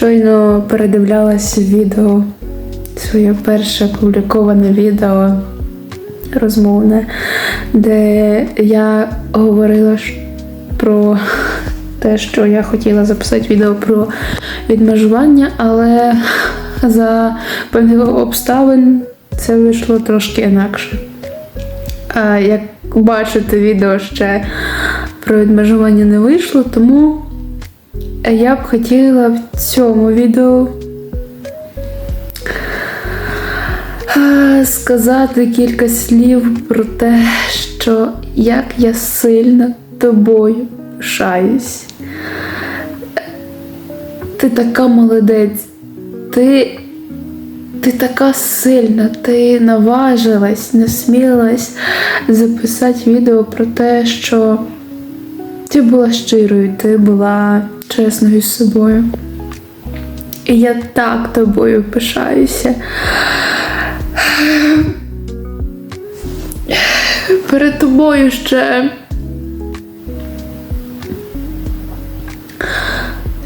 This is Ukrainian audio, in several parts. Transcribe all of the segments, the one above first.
Щойно передивлялася відео, своє перше опубліковане відео розмовне, де я говорила про те, що я хотіла записати відео про відмежування, але за певних обставин це вийшло трошки інакше. А як бачите, відео ще про відмежування не вийшло, тому я б хотіла в цьому відео сказати кілька слів про те, що як я сильно тобою пишаюсь. Ти така молодець, ти, ти така сильна, ти наважилась, насмілилась записати відео про те, що ти була щирою, ти була чесною з собою. І я так тобою пишаюся. Перед тобою ще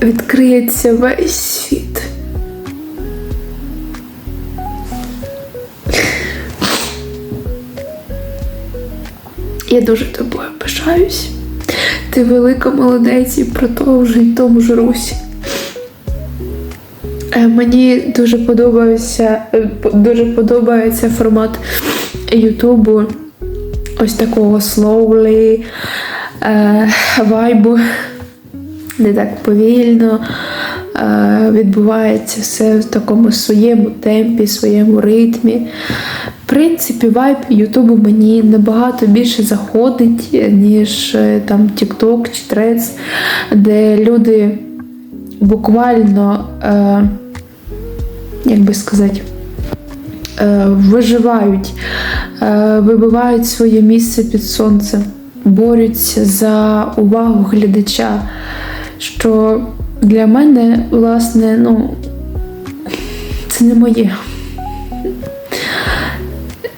відкриється весь світ. Я дуже тобою пишаюсь. Ти велика молодець і продовжуй тому ж русі. Е, Мені дуже подобається, е, дуже подобається формат Ютубу, ось такого slowly е, вайбу, де так повільно відбувається все в такому своєму темпі, своєму ритмі. В принципі, вайб Ютубу мені набагато більше заходить, ніж е, там TikTok чи Threads, де люди буквально, е, як би сказати, е, виживають, е, вибивають своє місце під сонцем, борються за увагу глядача. Що для мене, власне, ну, це не моє.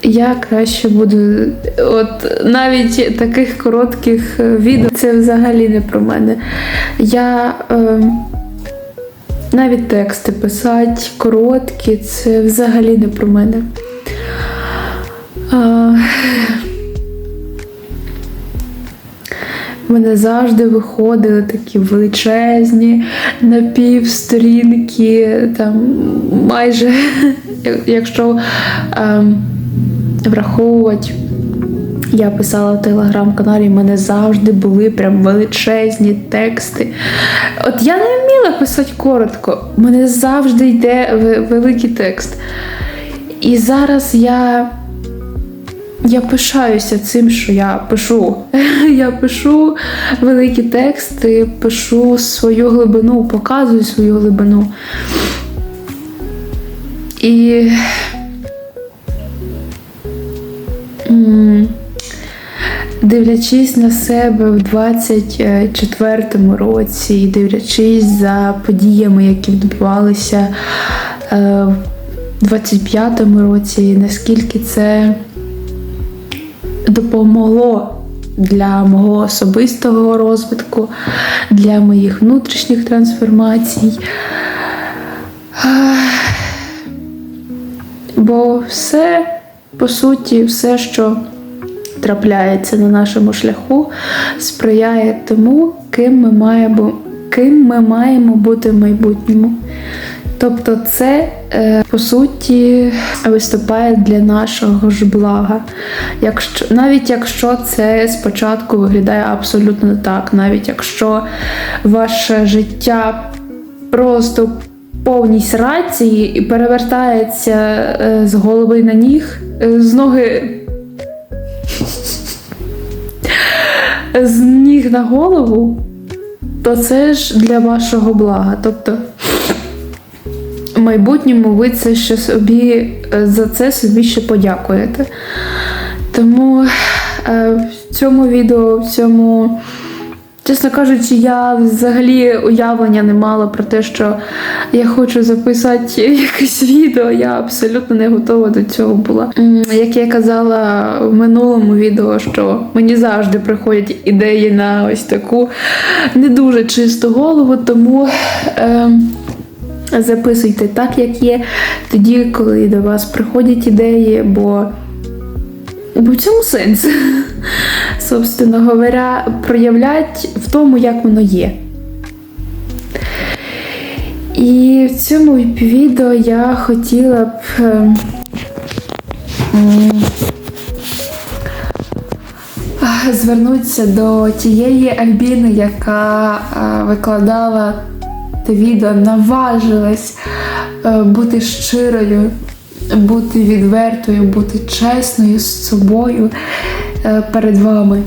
Я краще буду. От навіть таких коротких е, відео це взагалі не про мене. Я е, навіть тексти писати короткі, це взагалі не про мене. В мене завжди виходили такі величезні напівсторінки, там майже, якщо ем, враховувати, я писала в телеграм-каналі, в мене завжди були прям величезні тексти. От я не вміла писати коротко, в мене завжди йде великий текст. І зараз я. Я пишаюся цим, що я пишу. Я пишу великі тексти, пишу свою глибину, показую свою глибину. І. Дивлячись на себе в 24-му році, і дивлячись за подіями, які відбувалися е, в 25-му році, наскільки це допомогло для мого особистого розвитку, для моїх внутрішніх трансформацій. Бо все, по суті, все, що трапляється на нашому шляху, сприяє тому, ким ми маємо, ким ми маємо бути в майбутньому. Тобто, це е, по суті виступає для нашого ж блага. Якщо, навіть якщо це спочатку виглядає абсолютно так, навіть якщо ваше життя просто в повній срації і перевертається е, з голови на ніг, з ноги. З ніг на голову, то це ж для вашого блага. Тобто в майбутньому ви це ще собі е, за це собі ще подякуєте. Тому е, в цьому відео, в цьому, чесно кажучи, я взагалі уявлення не мала про те, що я хочу записати якесь відео. Я абсолютно не готова до цього була. Як я казала в минулому відео, що мені завжди приходять ідеї на ось таку не дуже чисту голову, тому. Е, Записуйте так, як є, тоді, коли до вас приходять ідеї, бо, в цьому сенс, собственно говоря, проявлять в тому, як воно є. І в цьому відео я хотіла б. е, м, а, Звернутися до тієї Альбіни, яка викладала те відео, наважилась е, бути щирою, бути відвертою, бути чесною з собою е, перед вами.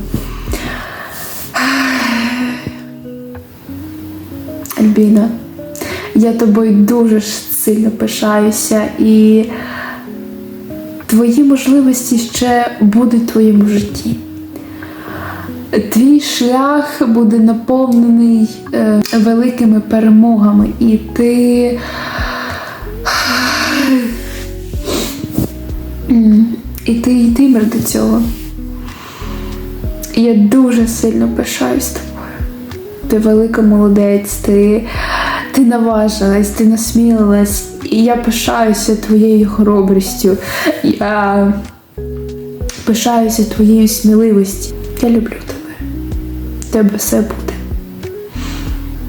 Альбіна, я тобою дуже сильно пишаюся і твої можливості ще будуть в твоєму житті. Твій шлях буде наповнений е, великими перемогами, і ти. І ти йтимеш до цього. Я дуже сильно пишаюсь тобою. Ти велика молодець, ти, ти наважилась, ти насмілилась, і я пишаюся твоєю хоробрістю. Я пишаюся твоєю сміливістю. Я люблю тебе. Тебе все буде.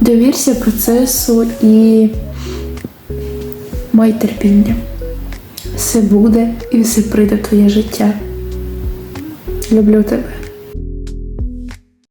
Довірся процесу і май терпіння. Все буде і все прийде в твоє життя. Люблю тебе.